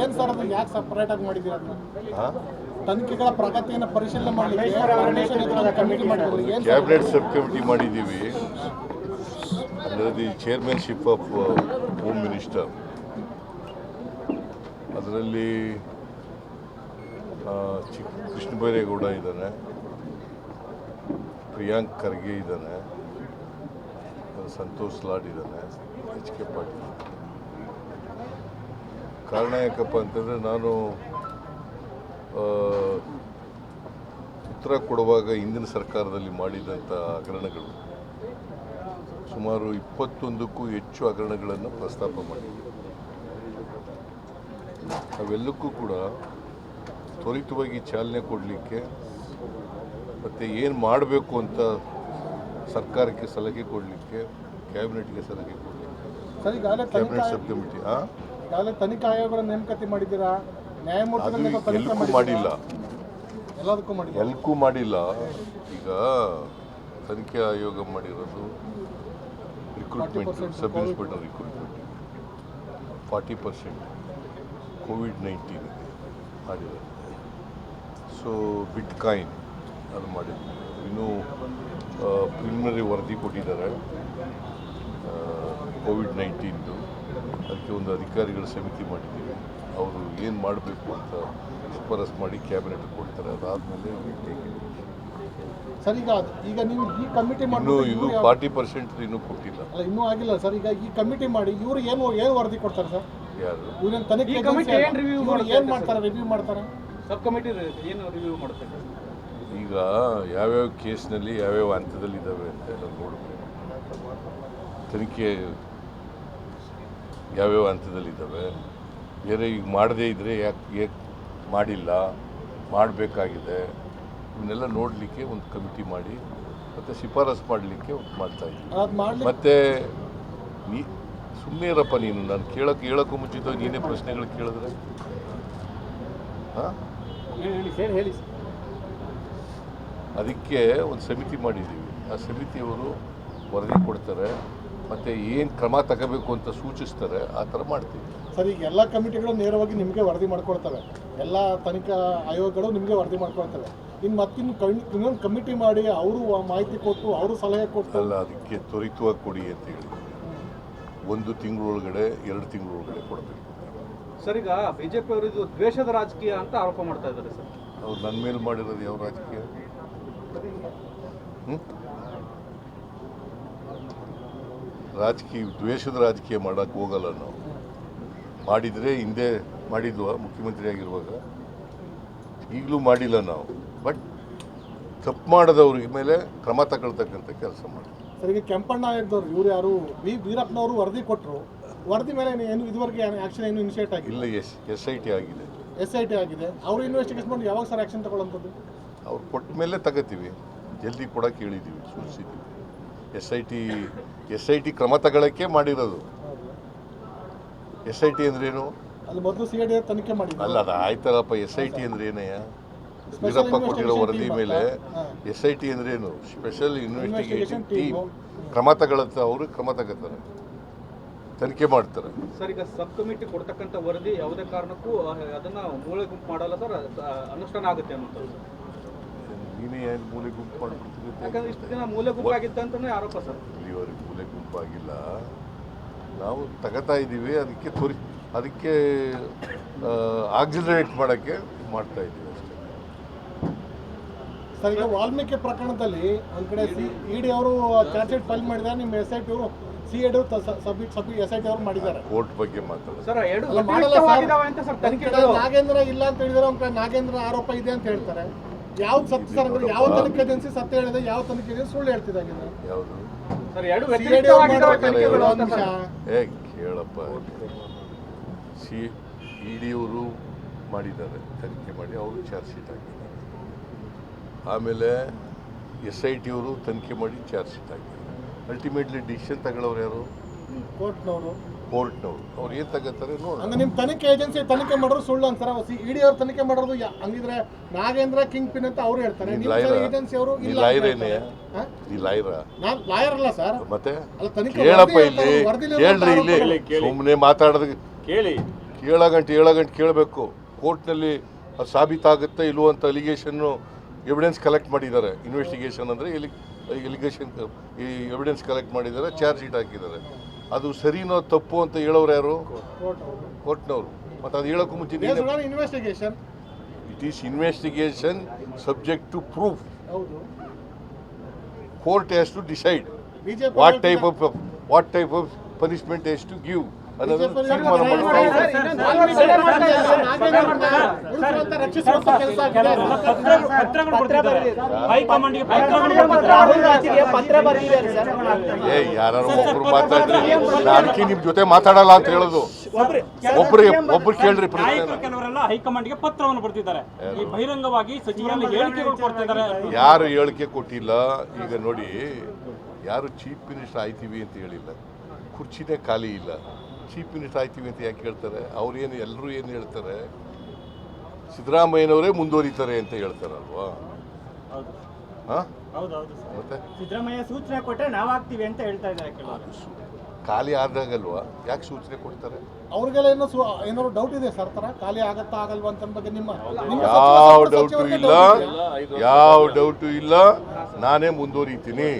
ಏನ್ ಸರ್ ಅದು ಯಾಕೆ ಸಪ್ರೇಟಾಗಿ ಆಗಿ ಮಾಡಿದ್ದೀರಾ ಅದನ್ನ? ಹಾ? ತನಿಖೆಗಳ ಪ್ರಗತಿಯನ್ನು ಪರಿಶೀಲನೆ ಮಾಡಲಿಕ್ಕೆ ಕ್ಯಾಬಿನೆಟ್ ಸಬ್ ಕಮಿಟಿ ಮಾಡಿದ್ದೀವಿ ಅದರಲ್ಲಿ the chairmanship of home minister ಅದರಲ್ಲಿ ಚಿಕ್ಕ ಕೃಷ್ಣ ಬೈರೇಗೌಡ ಇದ್ದಾನೆ. ಪ್ರಿಯಾಂಕ್ ಖರ್ಗೆ ಇದ್ದಾನೆ. ಸಂತೋಷ್ ಲಾಡ್ ಇದ್ದಾನೆ. H K Patil. ಕಾರಣ ಯಾಕಪ್ಪ ಅಂತಂದರೆ ನಾನು ಉತ್ತರ ಕೊಡುವಾಗ ಹಿಂದಿನ ಸರ್ಕಾರದಲ್ಲಿ ಮಾಡಿದಂಥ ಹಗರಣಗಳು. ಸುಮಾರು ಇಪ್ಪತ್ತೊಂದಕ್ಕೂ ಹೆಚ್ಚು ಹಗರಣಗಳನ್ನು ಪ್ರಸ್ತಾಪ ಮಾಡಿದ್ವಿ. ಅವೆಲ್ಲಕ್ಕೂ ಕೂಡ ತ್ವರಿತವಾಗಿ ಚಾಲನೆ ಕೊಡಲಿಕ್ಕೆ ಮತ್ತು ಏನು ಮಾಡಬೇಕು ಅಂತ ಸರ್ಕಾರಕ್ಕೆ ಸಲಹೆ ಕೊಡಲಿಕ್ಕೆ ಕ್ಯಾಬಿನೆಟ್ಗೆ ಸಲಹೆ ಕೊಡಲಿಕ್ಕೆ. ಕ್ಯಾಬಿನೆಟ್ ಸಬ್ ಕಮಿಟಿ ಹಾಂ ಈಗಾಗಲೇ ತನಿಖಾ ಆಯೋಗಗಳ ನೇಮಕಾತಿ ಮಾಡಿದ್ದೀರಾ? ನ್ಯಾಯಮೂರ್ತಿಗಳ ಅದು ನೇಮಕ ತನಿಖೆ ಎಲ್ಲಕ್ಕೂ ಮಾಡಿಲ್ಲ. ಎಲ್ಲದಕ್ಕೂ ಎಲ್ಕೂ ಮಾಡಿಲ್ಲ. ಈಗ ತನಿಖೆ ಆಯೋಗ ಮಾಡಿರೋದು recruitment sub inspector recruitment forty percent Covid nineteen ಮಾಡಿರೋದು ಸೊ ಬಿಟ್ ಕಾಯಿನ್ ಅದು ಮಾಡಿದ್ವಿ. ಇನ್ನೂ ಪ್ರಿಲಿಮಿನರಿ ವರದಿ ಕೊಟ್ಟಿದ್ದಾರೆ. ಕೋವಿಡ್ ನೈನ್ಟೀನ್ದು. ಅದಕ್ಕೆ ಒಂದು ಅಧಿಕಾರಿಗಳ ಸಮಿತಿ ಮಾಡಿದ್ದೀವಿ. ಅವರು ಏನು ಮಾಡಬೇಕು ಅಂತ ಶಿಫಾರಸ್ ಮಾಡಿ ಕ್ಯಾಬಿನೆಟ್ ಕೊಡ್ತಾರೆ. ಅದಾದಮೇಲೆ ಸರ್ ಈಗ ಅದು- ಈಗ ನೀವು ಈ ಕಮಿಟಿ ಇನ್ನೂ ಮಾಡಿ ಇದು ಫಾರ್ಟಿ ಪರ್ಸೆಂಟ್ ಇನ್ನೂ ಕೊಟ್ಟಿಲ್ಲ. ಅಲ್ಲ ಇನ್ನೂ ಆಗಿಲ್ಲ ಸರ್. ಈಗ ಈ ಕಮಿಟಿ ಮಾಡಿ ಇವರು ಏನು ಏನು ವರದಿ ಕೊಡ್ತಾರೆ ಸರ್? ಯಾರು? ಇವ್ರೇನು ತನಿಖೆ ಏನ್ ಮಾಡ್ತಾರೆ? ರಿವ್ಯೂ ಮಾಡ್ತಾರೆ? ಸಬ್ ಕಮಿಟಿ ಏನು ರಿವ್ಯೂ ಮಾಡುತ್ತೆ ಈಗ ಯಾವ್ಯಾವ ಕೇಸ್ನಲ್ಲಿ ಯಾವ್ಯಾವ ಹಂತದಲ್ಲಿ ಇದ್ದಾವೆ ಅಂತ ಎಲ್ಲ ನೋಡಬೇಕು. ತನಿಖೆ ಯಾವ್ಯಾವ ಹಂತದಲ್ಲಿದ್ದಾವೆ ಬೇರೆ ಈಗ ಮಾಡದೇ ಇದ್ದರೆ ಯಾಕೆ ಮಾಡಿಲ್ಲ ಮಾಡಬೇಕಾಗಿದೆ. ಇವನ್ನೆಲ್ಲ ನೋಡಲಿಕ್ಕೆ ಒಂದು ಕಮಿಟಿ ಮಾಡಿ ಮತ್ತು ಶಿಫಾರಸು ಮಾಡಲಿಕ್ಕೆ ಮಾಡ್ತಾ ಇದ್ದೀವಿ. ಮತ್ತು ನೀ ಸುಮ್ಮನೆ ಇರಪ್ಪ ನೀನು ನಾನು ಕೇಳಕ್ಕೆ ಹೇಳೋಕ್ಕೂ ಮುಂಚಿತ ನೀನೇ ಪ್ರಶ್ನೆಗಳು ಕೇಳಿದ್ರೆ. ಹಾಂ? ಅದಕ್ಕೆ ಒಂದು ಸಮಿತಿ ಮಾಡಿದ್ದೀವಿ. ಆ ಸಮಿತಿಯವರು ವರದಿ ಕೊಡ್ತಾರೆ. ಮತ್ತು ಏನು ಕ್ರಮ ತಗೋಬೇಕು ಅಂತ ಸೂಚಿಸ್ತಾರೆ ಆ ಥರ ಮಾಡ್ತೀವಿ. ಸರ್ ಈಗ ಎಲ್ಲ ಕಮಿಟಿಗಳು ನೇರವಾಗಿ ನಿಮಗೆ ವರದಿ ಮಾಡ್ಕೊಳ್ತವೆ. ಎಲ್ಲ ತನಿಖಾ ಆಯೋಗಗಳು ನಿಮಗೆ ವರದಿ ಮಾಡ್ಕೊಳ್ತವೆ. ಇನ್ನು ಮತ್ತಿನ್ನು ಕಣ್- ಇನ್ನೊಂದು ಕಮಿಟಿ ಮಾಡಿ ಅವರು ಮಾಹಿತಿ ಕೊಟ್ಟು ಅವರು ಸಲಹೆ ಕೊಟ್ಟು. ಅಲ್ಲ ಅದಕ್ಕೆ ತ್ವರಿತವಾಗಿ ಕೊಡಿ ಅಂತ ಹೇಳಿ. ಒಂದು ತಿಂಗಳೊಳಗಡೆ ಎರಡು ತಿಂಗಳೊಳಗಡೆ ಕೊಡಬೇಕು. ಸರ್ ಈಗ ಬಿಜೆಪಿ ಅವರು ಇದು ದ್ವೇಷದ ರಾಜಕೀಯ ಅಂತ ಆರೋಪ ಮಾಡ್ತಾ ಇದ್ದಾರೆ ಸರ್. ಅವ್ರು ನನ್ನ ಮೇಲೆ ಮಾಡಿರೋದು ಯಾವ ರಾಜಕೀಯ? ಹ್ಮ್? ರಾಜಕೀಯ ದ್ವೇಷದ ರಾಜಕೀಯ ಮಾಡೋಕ್ಕೆ ಹೋಗಲ್ಲ ನಾವು. ಮಾಡಿದರೆ ಹಿಂದೆ ಮಾಡಿದ್ವ ಮುಖ್ಯಮಂತ್ರಿ ಆಗಿರುವಾಗ ಈಗಲೂ ಮಾಡಿಲ್ಲ ನಾವು. ಬಟ್ ತಪ್ಪು ಮಾಡದವ್ರಿಗೆ ಮೇಲೆ ಕ್ರಮ ತಗೊಳ್ತಕ್ಕಂಥ ಕೆಲಸ ಮಾಡಿ ಸರ್ ಈಗ ಕೆಂಪಣ್ಣ ಆಗಿದ್ದವ್ರು ಇವ್ರು ಯಾರು? ವಿ ವೀರಪ್ಪನವರು ವರದಿ ಕೊಟ್ಟರು ವರದಿ ಮೇಲೆ ಏನು ಇದುವರೆಗೆ ಆಕ್ಷನ್ ಏನು ಇನಿಷಿಯೇಟ್ ಆಗಿಲ್ಲ? ಇಲ್ಲ ಎಸ್ ಎಸ್ ಐ ಟಿ ಆಗಿದೆ. ಎಸ್ ಐ ಟಿ ಆಗಿದೆ. ಅವರು ಇನ್ವೆಸ್ಟಿಗೇಷನ್ ಮಾಡಿ ಯಾವಾಗ ಸರ್ ಆ್ಯಕ್ಷನ್ ತಗೊಳ್ಳೋಂಥದ್ದು? ಅವ್ರು ಕೊಟ್ಟ ಮೇಲೆ ತಗೋತೀವಿ. ಜಲ್ದಿ ಕೊಡೋಕೆ ಹೇಳಿದ್ದೀವಿ ಸೂಚಿಸಿದ್ದೀವಿ S I T S I T ಕ್ರಮ ತಗೊಳ್ಳೋಕ್ಕೆ ಮಾಡಿರೋದು ಎಸ್ ಐ ಟಿ ಅಂದ್ರೇನು ಅಲ್ಲಿ ಅದು ಆಯ್ತಲ್ಲಪ್ಪ ಎಸ್ ಐ ಟಿ ಅಂದ್ರೆ ಏನಯ್ಯ ವೀರಪ್ಪ ಕೊಟ್ಟಿರೋ ವರದಿ ಮೇಲೆ ಅಂತ. ಎಸ್ ಐ ಟಿ ಅಂದ್ರೇನು ಸ್ಪೆಷಲ್ ಇನ್ವೆಸ್ಟಿಗೇಷನ್ ಟೀಮ್ ಕ್ರಮ ತಗೊಳುತ್ತೆ ಅವರು ಕ್ರಮ ತಗೋತಾರೆ. ತನಿಖೆ ಮಾಡ್ತಾರೆ. ಸರ್ ಈಗ ಸಬ್ ಕಮಿಟಿ ಕೊಡ್ತಕ್ಕಂಥ ವರದಿ ಯಾವುದೇ ಕಾರಣಕ್ಕೂ ಅದನ್ನ ಮೂಳೆ ಗುಂಪು ಮಾಡಲ್ಲ ಸರ್ ಅನುಷ್ಠಾನ ಆಗುತ್ತೆ ಅನ್ನೋದು ನೀನೇ ಏನು ಮೂಲೆ ಗುಂಪು ಮಾಡ್ಬಿಡ್ತೀನಿ ಇಷ್ಟು ದಿನ ಮೂಲೆ ಆರೋಪ ಸರ್. ಇಲ್ಲಿವರೆಗೆ ಮೂಲೆ ಗುಂಪಾಗಿಲ್ಲ. ನಾವು ತಗೋತಾ ಇದ್ದೀವಿ ಅದಕ್ಕೆ ತುರಿ ಅದಕ್ಕೆ ಆಕ್ಸಿಲರೇಟ್ ಮಾಡೋಕ್ಕೆ ಮಾಡ್ತಾ ಇದ್ದೀವಿ ಅಷ್ಟೇ. ಸರ್ ಈಗ ವಾಲ್ಮೀಕಿ ಪ್ರಕರಣದಲ್ಲಿ ಒಂದು ಕಡೆ ಸಿ ಇಡಿ ಡಿ ಅವರು ಚಾರ್ಜ್ ಶೀಟ್ ಫೈಲ್ ಮಾಡಿದ್ದಾರೆ ನಿಮ್ಮ ಎಸ್ ಐ ಟಿ ಅವರು C ED submit sub S I T ಅವರು ಮಾಡಿದ್ದಾರೆ. ಕೋರ್ಟ್ ಬಗ್ಗೆ ಮಾತಾಡೋದು. ನಾಗೇಂದ್ರ ಇಲ್ಲ ಅಂತ ಹೇಳಿದ್ರೆ ಒಂದು ಕಡೆ ನಾಗೇಂದ್ರ ಆರೋಪ ಇದೆ ಅಂತ ಹೇಳ್ತಾರೆ. ಯಾವ್ದು ಸತ್ಯ ಸರ್ ಅಂದ್ರೆ ಯಾವ ತನಿಖೆ ಏಜೆನ್ಸಿ ಸತ್ಯ ಹೇಳಿದೆ ಯಾವ ತನಿಖೆ ಏಜೆನ್ಸಿ ಸುಳ್ಳು ಹೇಳ್ತಿದ್ದಾಗಿದೆ ಯಾವುದು ಸರ್. ಎರಡು ತನಿಖೆಗಳು ಅಂತ ಸರ್ ಏ ಕೇಳಪ್ಪ. ಸಿ ಇ ಡಿಯವರು ಮಾಡಿದ್ದಾರೆ ತನಿಖೆ ಮಾಡಿ ಅವರು ಚಾರ್ಜ್ ಶೀಟ್ ಹಾಕಿದ್ದಾರೆ. ಆಮೇಲೆ ಎಸ್ ಐ ಟಿಯವರು ತನಿಖೆ ಮಾಡಿ ಚಾರ್ಜ್ ಶೀಟ್ ಹಾಕಿದ್ದಾರೆ. ಅಲ್ಟಿಮೇಟ್ಲಿ ಡಿಸಿಷನ್ ತಗೊಳ್ಳೋರು ಯಾರು? ಕೋರ್ಟ್ನವರು. ಕೋರ್ಟ್ನವ್ರು ಅವ್ರು ಏನು ತಗೋತಾರೆ ನೋಡೋಣ. ಅಂದ್ರೆ ನಿಮ್ ತನಿಖೆ ಏಜೆನ್ಸಿ ತನಿಖೆ ಮಾಡೋರು ಸುಳ್ಳು ಅಂತಾರ. ಇಡಿ ಅವ್ರು ತನಿಖೆ ಮಾಡೋದು ಯಾ- ಹಂಗಿದ್ರೆ ನಾಗೇಂದ್ರ ಕಿಂಗ್ ಪಿನ್ ಅಂತ ಅವ್ರು ಹೇಳ್ತಾರೆ. ನೀನ್ ನಿಮ್ ಲಾಯರ ಏಜೆನ್ಸಿ ಅವರು ನೀ ಇಲ್ಲ ಅಂತ ಲಾಯರ್ ಹೇಳ್ತಾರೆ. ಏನೇ? ಹಾ? ನೀ ಲಾಯರ ನಾನ್ ಲಾಯರ್ ಅಲ್ಲ ಸರ್ ಮತ್ತೆ? ಅಲ್ಲ ತನಿಖೆ ಕೇಳಪ್ಪ ವರದಿ ಇಲ್ಲಿ. ಹೇಳ್ರಿ ವರದಿಲಿ ಕೇಳ್ರಿ ಇಲ್ಲಿ. ಆರೋಪಗಳು. ಸುಮ್ಮನೆ ಮಾತಾಡೋದು. ಕೇಳಿ. ಏಳು ಗಂಟೆ ಏಳು ಗಂಟೆ ಕೇಳಬೇಕು. ಕೋರ್ಟ್ನಲ್ಲಿ ಅದು ಸಾಬೀತಾಗುತ್ತೆ ಇಲ್ವೋ ಅಂತ ಅಲಿಗೇಷನ್ನು ಎವಿಡೆನ್ಸ್ ಕಲೆಕ್ಟ್ ಮಾಡಿದ್ದಾರೆ. ಇನ್ವೆಸ್ಟಿಗೇಷನ್ ಅಂದರೆ ಎಲಿ ಎಲಿಗೇಷನ್ ಈ ಎವಿಡೆನ್ಸ್ ಕಲೆಕ್ಟ್ ಮಾಡಿದ್ದಾರೆ ಚಾರ್ಜ್ ಶೀಟ್ ಹಾಕಿದ್ದಾರೆ. ಅದು ಸರಿನೋ ತಪ್ಪು ಅಂತ ಹೇಳೋರು ಯಾರು? ಕೋರ್ಟ್ನವರು ಮತ್ತು ಅದು ಹೇಳೋಕ್ಕೂ ಮುಂಚೆ investigation it is investigation subject to proof court has to decide what type of what type of punishment has to give a ಯಾರು ಒಬ್ರು ಮಾತಾಡ್ರಿ. ನಾನು ಅದಕ್ಕೆ ನಿಮ್ ಜೊತೆ ಮಾತಾಡಲ್ಲ ಅಂತ ಹೇಳೋದು. ಒಬ್ರು ಒಬ್ರು ಕೇಳ್ರಿ ಕೆಲವರೆಲ್ಲ ಹೈಕಮಾಂಡ್ಗೆ ಪತ್ರವನ್ನು ಬರ್ತಿದ್ದಾರೆ. ಈ ಬಹಿರಂಗವಾಗಿ ಸಚಿವರಲ್ಲಿ ಹೇಳಿಕೆಗಳು ಕೊಡ್ತಿದ್ದಾರೆ. ಯಾರು ಹೇಳಿಕೆ ಕೊಟ್ಟಿಲ್ಲ? ಈಗ ನೋಡಿ ಯಾರು ಚೀಫ್ ಮಿನಿಸ್ಟರ್ ಆಯ್ತೀವಿ ಅಂತ ಹೇಳಿಲ್ಲ. ಕುರ್ಚಿನೇ ಖಾಲಿ ಇಲ್ಲ. ಚೀಫ್ ಮಿನಿಸ್ಟರ್ ಆಯ್ತೀವಿ ಅಂತ ಯಾಕೆ ಹೇಳ್ತಾರೆ? ಅವ್ರು ಏನು ಎಲ್ಲರೂ ಏನು ಹೇಳ್ತಾರೆ? ಸಿದ್ದರಾಮಯ್ಯನವರೇ ಮುಂದುವರಿತಾರೆ ಅಂತ ಹೇಳ್ತಾರಲ್ವಾ? ಹೌದು. ಹಾಂ? ಹೌದೌದು ಮತ್ತೆ? ಸಿದ್ದರಾಮಯ್ಯ ಸೂಚನೆ ಕೊಟ್ಟರೆ ನಾವಾಗ್ತೀವಿ ಅಂತ ಹೇಳ್ತಾ ಇದ್ದಾರೆ ಕೆಲವರು. ಖಾಲಿ ಆದಾಗಲ್ವಾ? ಯಾಕೆ ಸೂಚನೆ ಕೊಡ್ತಾರೆ? ಅವ್ರಿಗೆಲ್ಲ ಏನೋ ಏನಾದ್ರು ಡೌಟ್ ಇದೆ ಸರ್ ತರ ಖಾಲಿ ಆಗತ್ತಾ ಆಗಲ್ವಾ ಅಂತ ಬಗ್ಗೆ ನಿಮ್ಮ ಯಾವ ಡೌಟು ಇಲ್ಲ. ಯಾವ ಡೌಟು ಇಲ್ಲ. ನಾನೇ ಮುಂದುವರಿತೀನಿ.